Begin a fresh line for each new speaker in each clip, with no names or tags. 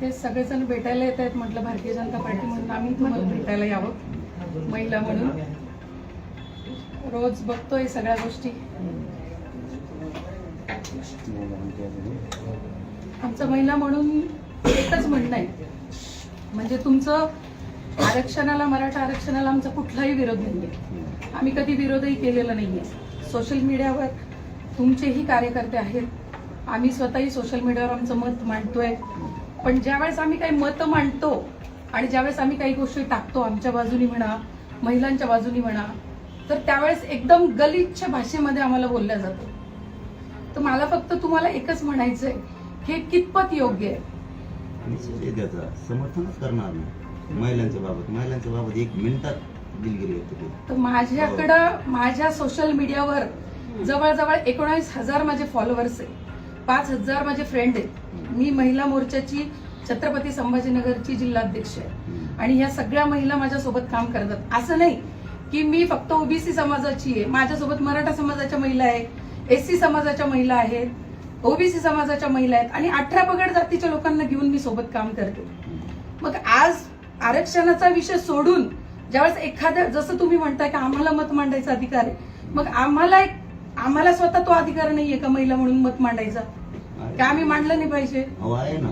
ते सगळेजण भेटायला येत आहेत म्हटलं भारतीय जनता पार्टी म्हणून. आम्ही तुम्हाला भेटायला यावं महिला म्हणून. रोज बघतोय सगळ्या गोष्टी. आमचं महिला म्हणून एकच म्हणणं आहे. म्हणजे तुमचं आरक्षणाला मराठा आरक्षणाला आमचा कुठलाही विरोध नाही आम्ही कधी विरोधही केलेला नाहीये. सोशल मीडियावर तुमचेही कार्यकर्ते आहेत. आम्ही स्वतःही सोशल मीडियावर आमचं मत मांडतोय. पण ज्यावेळेस आम्ही काही मतं मांडतो आणि ज्यावेळेस आम्ही काही गोष्टी टाकतो आमच्या बाजूनी म्हणा महिलांच्या बाजूनी म्हणा तर त्यावेळेस एकदम गलिच्छ भाषेमध्ये आम्हाला बोलल्या जातं. तर मला फक्त तुम्हाला एकच म्हणायचंय की हे कितपत योग्य आहे?
त्याचा समर्थनच करणार नाही. महिलांच्या बाबत महिलांच्या बाबत एक मिनिटात दिलगिरी केली.
तर माझ्याकडं माझ्या सोशल मीडियावर जवळजवळ एकोणावीस हजार माझे फॉलोअर्स आहे. पाच हजार माझे फ्रेंड आहेत. मी महिला मोर्चाची छत्रपती संभाजीनगरची जिल्हाध्यक्ष आहे. आणि ह्या सगळ्या महिला माझ्यासोबत काम करतात. असं नाही की मी फक्त ओबीसी समाजाची आहे. माझ्यासोबत मराठा समाजाच्या महिला आहे एससी समाजाच्या महिला आहेत ओबीसी समाजाच्या महिला आहेत आणि अठरा पगड जातीच्या लोकांना घेऊन मी सोबत काम करते. मग आज आरक्षणाचा विषय सोडून ज्यावेळेस एखाद्या जसं तुम्ही म्हणताय की आम्हाला मत मांडायचा अधिकार आहे मग आम्हाला एक आम्हाला स्वतः तो अधिकार नाहीये का महिला म्हणून मत मांडायचा? का आम्ही मांडलं नाही पाहिजे
अहो आहे ना.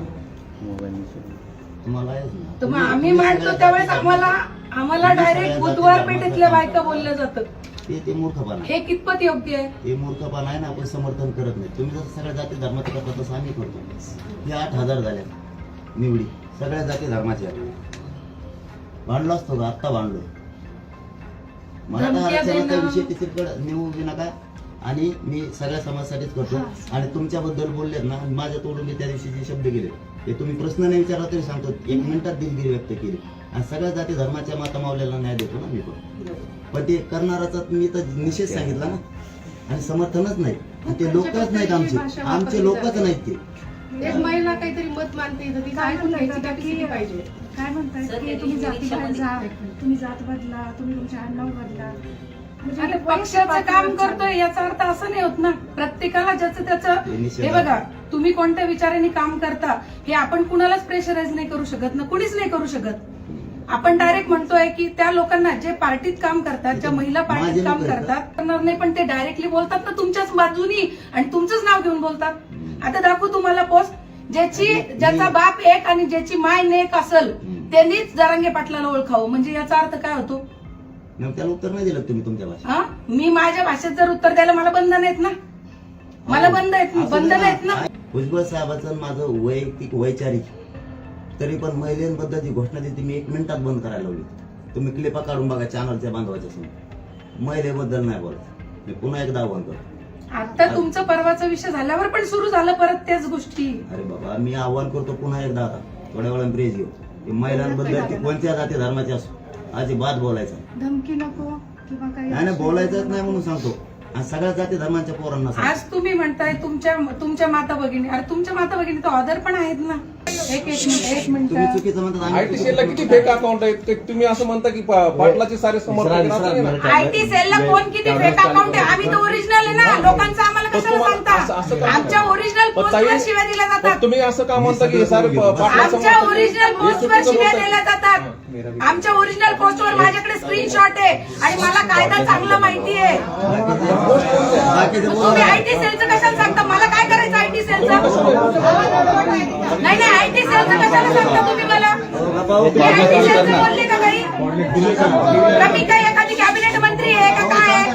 तुम्हाला आहेच ना.
तर मग
तुम्ही-
आम्ही मांडतो
सगळ्या
त्यावेळेस
जाती-
आम्हाला आम्हाला डायरेक्ट बुधवार पेठेतल्या बायका बोलल्या जातं
ते ते मूर्खपणा. आहे.
हे कितपत योग्य आहे?
हे मूर्खपणा आहे ना आपण समर्थन करत नाही. तुम्ही जसं सगळ्या जाती धर्माचं करता तसं आम्ही करतो. हे आठ हजार झाल्या निवडी. सगळ्या जाती धर्माच्या भांडलो असतो का आत्ता भांडलो मराठा
धमक्या
आरक्षणाचा
देणं.
विषय तिसरीकडे नेऊ नका. आणि मी सगळ्या समाजासाठीच करतो. आणि तुमच्याबद्दल बोललेत ना माझ्या तोडून मी त्या दिवशी जे शब्द गेले ते तुम्ही प्रश्न नाही विचारला तरी सांगतो. एक मिनिटात दिलगिरी व्यक्त केली. आणि सगळ्या जाती धर्माच्या माता मावल्याला न्याय देतो ना मी पण. पण ते करणाराचा मी तर निषेध सांगितला ना. आणि समर्थनच नाही. आणि ते लोकच नाहीत आमचे. आमचे लोकच नाहीत ते.
एक महिला काहीतरी मत मानते तर तिचं ऐकून घ्यायची कॅपॅसिटी पाहिजे?
काय म्हणताय की तुम्ही जाती. तुम्ही जात बदला तुम्ही तुमच्या आडनाव बदला. म्हणजे
आणि
हे
पक्षाचं काम करतोय याचा अर्थ असं नाही होत ना. प्रत्येकाला ज्याचं त्याचं हे बघा तुम्ही कोणत्या विचाराने काम करता हे आपण कुणालाच प्रेशराईज नाही करू शकत ना. कुणीच नाही करू शकत. आपण डायरेक्ट म्हणतोय की त्या लोकांना जे पार्टीत काम करतात ज्या महिला पार्टीत काम? करतात. करणार नाही पण ते डायरेक्टली बोलतात ना तुमच्याच बाजूनी आणि तुमचंच नाव घेऊन बोलतात. आता दाखवू तुम्हाला पोस्ट ज्याची ज्याचा बाप एक आणि ज्याची माय नेक असेल त्यांनीच जरांगे पाटलाला ओळखावं. म्हणजे याचा अर्थ काय होतो?
मग त्याला उत्तर नाही दिलं तुम्ही तुमच्या भाषेत?
हा? मी माझ्या भाषेत जर उत्तर द्यायला मला बंधन आहेत ना? मला बंद आहेत
असं
बंधन आहेत ना?
भुजबळ साहेबाचं आणि माझं वैयक्तिक वैचारिक तरी पण महिलांबद्दल जी घोषणा दिली ती मी एक मिनिटात बंद करायला लावली. तुम्ही क्लिपा काढून बघा चॅनलच्या बांधवाच्या समोर. महिलेबद्दल नाही बोलत. मी पुन्हा एकदा आव्हान करतो.
आता तुमचं परवाचा विषय झाल्यावर पण सुरू झालं परत त्याच गोष्टी.
अरे बाबा मी आव्हान करतो पुन्हा एकदा आता. थोड्या वेळा ब्रेज घेऊ. महिलांबद्दल ती कोणत्या जाती धर्माची असो. अजिबात बोलायचं.
धमकी नको किंवा काही
नाही नाही, बोलायचंच नाही म्हणून सांगतो. आणि सगळ्या जाती धर्माच्या पोरांना सांगतो.
आज तुम्ही म्हणताय तुमच्या तुमच्या माता भगिनी. अरे तुमच्या माता भगिनी तर ऑदर पण आहेत ना. एक एक मिनिट एक
तुम्ही
मिनिट.
चुकीचं म्हणतात
आयटी सेलला किती फेक अकाउंट आहेत? ते तुम्ही असं म्हणता की पा- पाटलाचे सारे समर्थक.
आयटी सेलला कोण किती फेक अकाउंट आहे? आम्ही तर ओरिजिनल आहे ना. लोकांचं आम्हाला
पण
कशाला
तुम्हाला असं- असं
सांगता
का-
पोस्टवर
ताई-
शिव्या दिल्या
पण
जातात.
तुम्ही असं का म्हणता की सारे
आमच्या? ओरिजिनल पोस्टवर शिव्या. दिल्या जातात. आमच्या ओरिजिनल पोस्टवर माझ्याकडे स्क्रीनशॉट आहे. आणि मला कायदा चांगला माहिती आहे. तुम्ही आयटी सेलचं कशाला सांगता? मला काय करायचं आयटी सेलचं नाही नाही आयटी सेलचं कशाला सांगता तुम्ही मला? मी आयटी सेलचं बोलले का काही मी काय एखादी कॅबिनेट मंत्री आहे का काय आहे?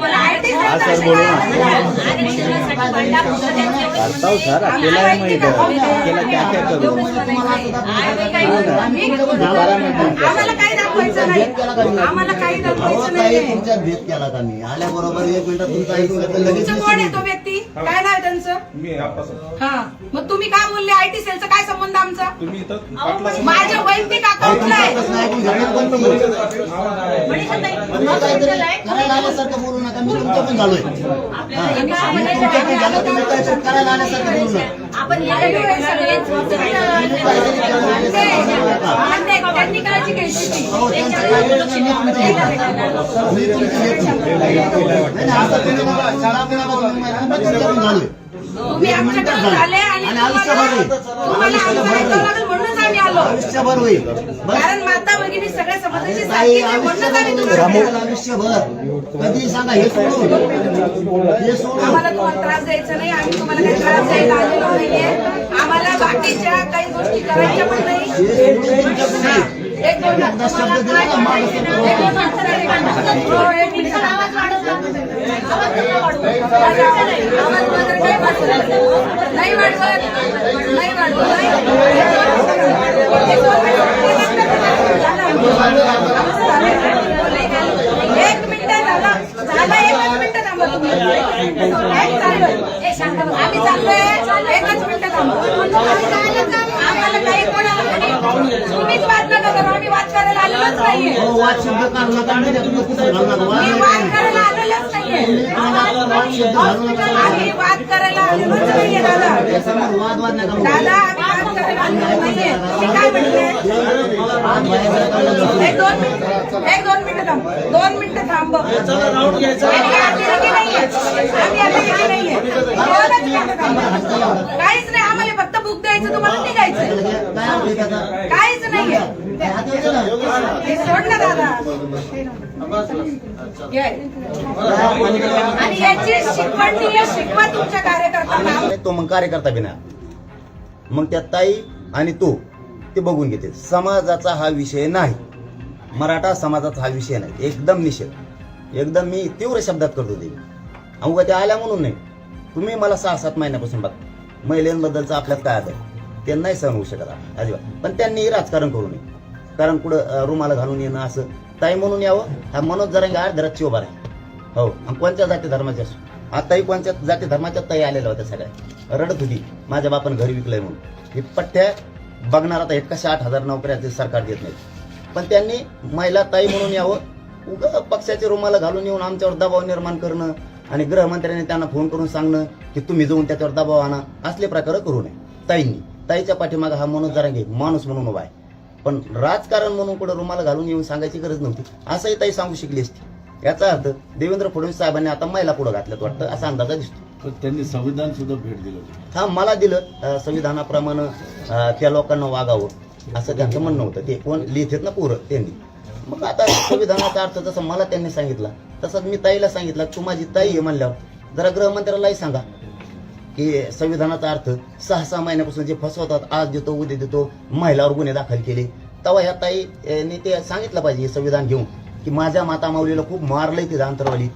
मला आयटी सेलचं
बताओ सर अकेला है मैं इधर अकेला क्या क्या करूँ?
आम्हाला काही दाखवायचं नाही. आम्हाला काही
अहो
दाखवायचं
ताई
नाही
तुमच्यात भेद केला का मी आल्याबरोबर एक मिनिटात तुमचा ऐकून घेतलं लगेच
तुमचं कोण आहे तो व्यक्ती? काय नाव आहे त्यांचं?
मी.
हा. मग तुम्ही काय बोलले? आयटी सेलचा काय संबंध आमचा?
तुम्ही इथं पाटला
माझ्या वैयक्तिक अकाउंटला आहे.
ऐकून घेतलं पण मी करायला आल्यासारखं बोलू नका. मी तुमच्या पण झालोय. मी तुमच्या पण झालो तुम्ही काय पण करायला आल्यासारखं बोलू नका
आपण या सगळे
मान्य आहे, त्यांनी काळजी घ्यायची ती.
अहो, त्यांचं काय बोलणं नाही, तुमचं बोलणं. मी तुमचं घेत नाही. नाही, नाही, असं तुम्ही नका. शाळा करा बघा, मी महिन्यात करून झालोय.
तुम्ही
एक मिनिटात
आमच्याकडे
झालं.
आले आणि
आणि आयुष्यभर होईल.
तुम्हाला
आयुष्यभर
आमचं ऐकावं
होईल.
लागेल आलो
आयुष्यभर होईल.
कारण माता भगिनी सगळ्या समाजाची म्हणूनच आम्ही तुम्हाला
आयुष्यभर आयुष्यभर. कधी सांगा हे सोडून. हे सोडून.
आम्हाला तुम्हाला त्रास द्यायचा नाही आम्ही तुम्हाला काही त्रास द्यायला आलेलो नाहीये. आम्हाला बाकीच्या काही गोष्टी करायच्या पण नाही.
नाही.
एक दोन
एकदा शब्द दिला ना माणूस
एक दोन हो, एक मिनिट. आवाज वाढवत. नाही. वाढवत तुम्ही एक चाललोय. ए, शांत बस. आम्ही चाललोय एकच आम्हाला काही कोणाला तुम्हीच वाद नका करू आम्ही वाद करायला आलेलोच नाहीये
वाद शब्द
मी वाद करायला आलेलोच नाहीये
वाद शब्द घालू नका.
आम्ही वाद करायला आलेलोच नाहीये दादा
वाद वाद नका
दादा आम्ही वाद करायला आलेलो नाहीये मी काय म्हणते
वाद बाहेर जर काढला तर
एक दोन मिनिट एक दोन मिनिटं थांब दोन मिनिटं थांब आम्ही अतिरेकी नाहीये आम्ही अतिरेकी नाहीये दोनच मिनिटं थांबा. काहीच नाही आम्हाला फक्त बुक द्यायचं तुम्हाला निघायचं? काहीच नाहीये. हे सोड ना दादा. आणि याची शिकवण शिकवा तुमच्या कार्यकर्त्यांना
आणि तो मग कार्यकर्ता बिना मग त्या ताई आणि तो ते बघून घेते. समाजाचा हा विषय नाही. मराठा समाजाचा हा विषय नाही. एकदम निषेध. एकदम मी तीव्र शब्दात करतो ते. अवघा त्या आल्या म्हणून नाही. तुम्ही मला सहा सात महिन्यापासून बघा. महिलांबद्दलचं आपल्यात काय आदर? ते नाही सहन होऊ शकत अजिबात. पण त्यांनी राजकारण करू नये. कारण कुठं रुमाला घालून येणं असं. ताई म्हणून यावं. हा मनोज जरांगे आठ धराची उभा आहे हो. आणि कोणत्या जाती धर्माचे असो? आताही कोणत्या जाती धर्माच्या ताई आलेल्या होत्या सगळ्या? रडत होती. माझ्या बापान घरी विकलंय म्हणून. हे पठ्ठ्या बघणार आता हे कशा आठ हजार नोकऱ्या ते सरकार देत नाही पण त्यांनी महिला ताई म्हणून यावं. उग पक्षाचे रुमाला घालून येऊन आमच्यावर दबाव निर्माण करणं आणि गृहमंत्र्यांनी त्यांना फोन करून सांगणं की तुम्ही जाऊन त्याच्यावर दबाव आणा. असले प्रकार करू नये. ताईंनी. ताईच्या पाठीमागे हा मनोज जरांगे माणूस म्हणून उभा आहे. पण राजकारण म्हणून कुठं रुमाला घालून येऊन सांगायची गरज नव्हती. असंही ताई सांगू शिकली असती. याचा अर्थ देवेंद्र फडणवीस साहेबांनी आता महिला पुढे घातल्यात वाटतं असा अंदाजा दिसतो.
पण त्यांनी संविधान सुद्धा भेट दिलं होतं
हा मला दिलं अं, संविधानाप्रमाणे अं, त्या लोकांना वागावं असं त्यांचं म्हणणं होतं. ते कोण लिहितात ना पोरं त्यांनी. मग आता संविधानाचा अर्थ जसं मला त्यांनी सांगितला तसंच मी ताईला सांगितलं तू माझी ताई आहे म्हणल्यावर जरा गृहमंत्र्यालाही सांगा की संविधानाचा अर्थ सहा सहा महिन्यापासून जे फसवतात आज देतो उद्या देतो महिलावर गुन्हे दाखल केले. तेव्हा ह्या ताई अं, ने ते सांगितलं पाहिजे हे संविधान घेऊन. की माझ्या माता माऊलीला खूप मारलंय ते अंतरवाली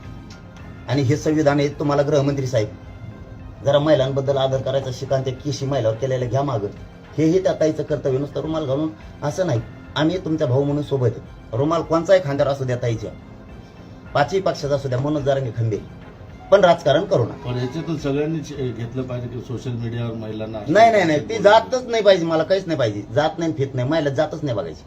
आणि हे संविधान आहे तुम्हाला गृहमंत्री साहेब जरा महिलांबद्दल आदर करायचा शिका आणि त्या केशी महिलावर केलेल्या घ्या मागं. हेही त्या ताईचं कर्तव्य नुसतं रुमाल घालून असं नाही. आम्ही तुमचा भाऊ म्हणून सोबत रुमाल कोणचाही खांद्यावर असू द्या ताईच्या. पाचही पक्षाचा असू द्या म्हणून जरा खंबे. पण राजकारण करू नका.
पण याच्यातून सगळ्यांनीच घेतलं पाहिजे की सोशल मीडियावर महिलांना
नाही नाही नाही. ती जातच नाही पाहिजे मला काहीच नाही पाहिजे. जात नाही फित नाही. महिला जातच नाही बघायची.